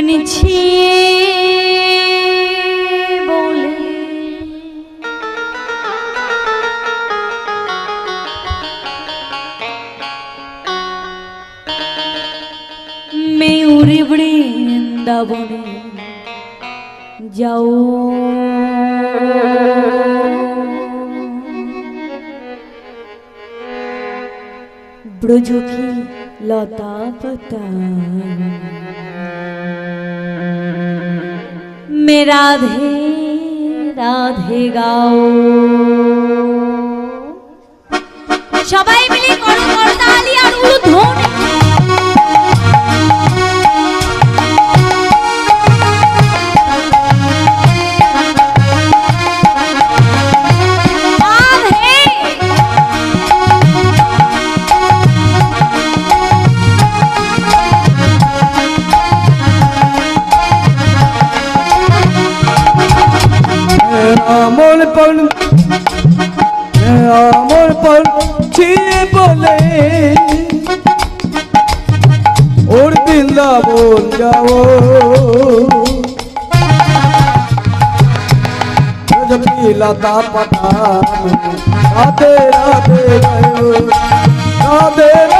জীবন ছিয়ে বলে। মেউরি বৃন্দাবনে যাও। ব্রজকি লতা পাতা মে রাধে রাধে গাও। সবাই মিলে পণ আমল পণ ছিয়ে বলে ওর বৃন্দাবন যাও জপি লতা পাতা রাধে রাধে রাধে।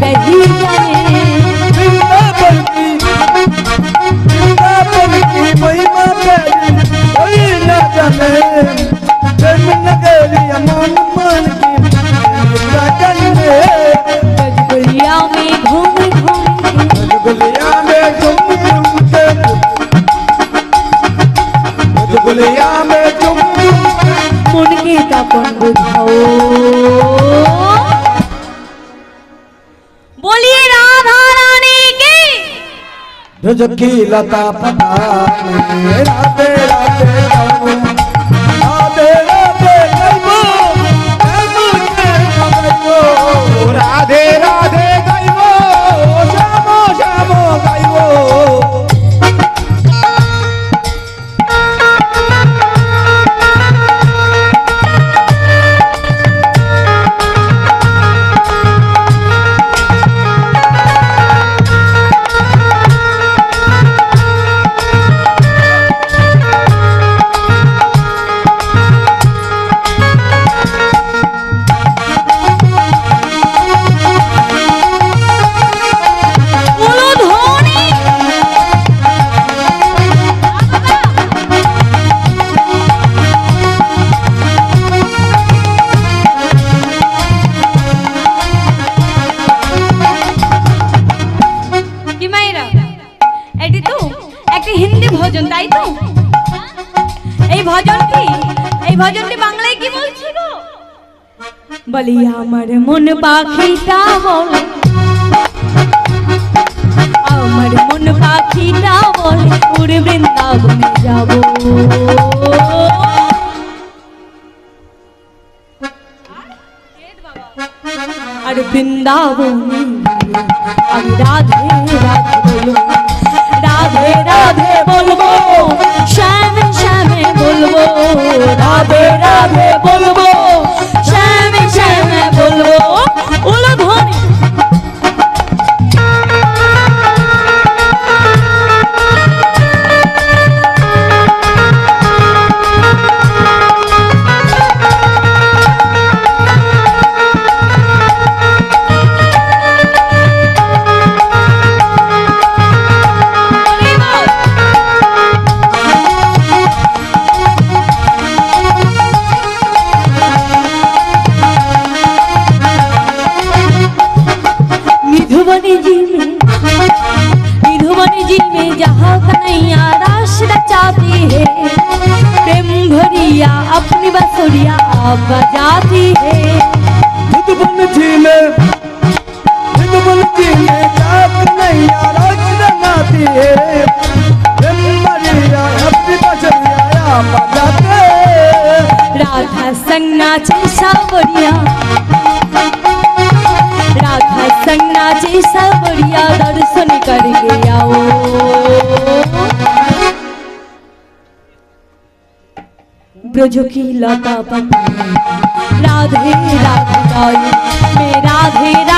প্যাজি জানে રજકી લતા પટા રાધે રાધે তাই তো? এই ভজনটি এই ভজনটি বাংলায় কি বলছি গো? বলি, আমার মন পাখিটা বলে। আমার মন পাখিটা বলে উড়ে বৃন্দাবনে যাব। আর বৃন্দাবন विधुवन जी में विधुवन जी में जहाँ कन्हैया रास रचाती है प्रेम भरिया अपनी बसुरिया बजाती है विधुवन झुकी लता पता राधे राधे मेरा राधे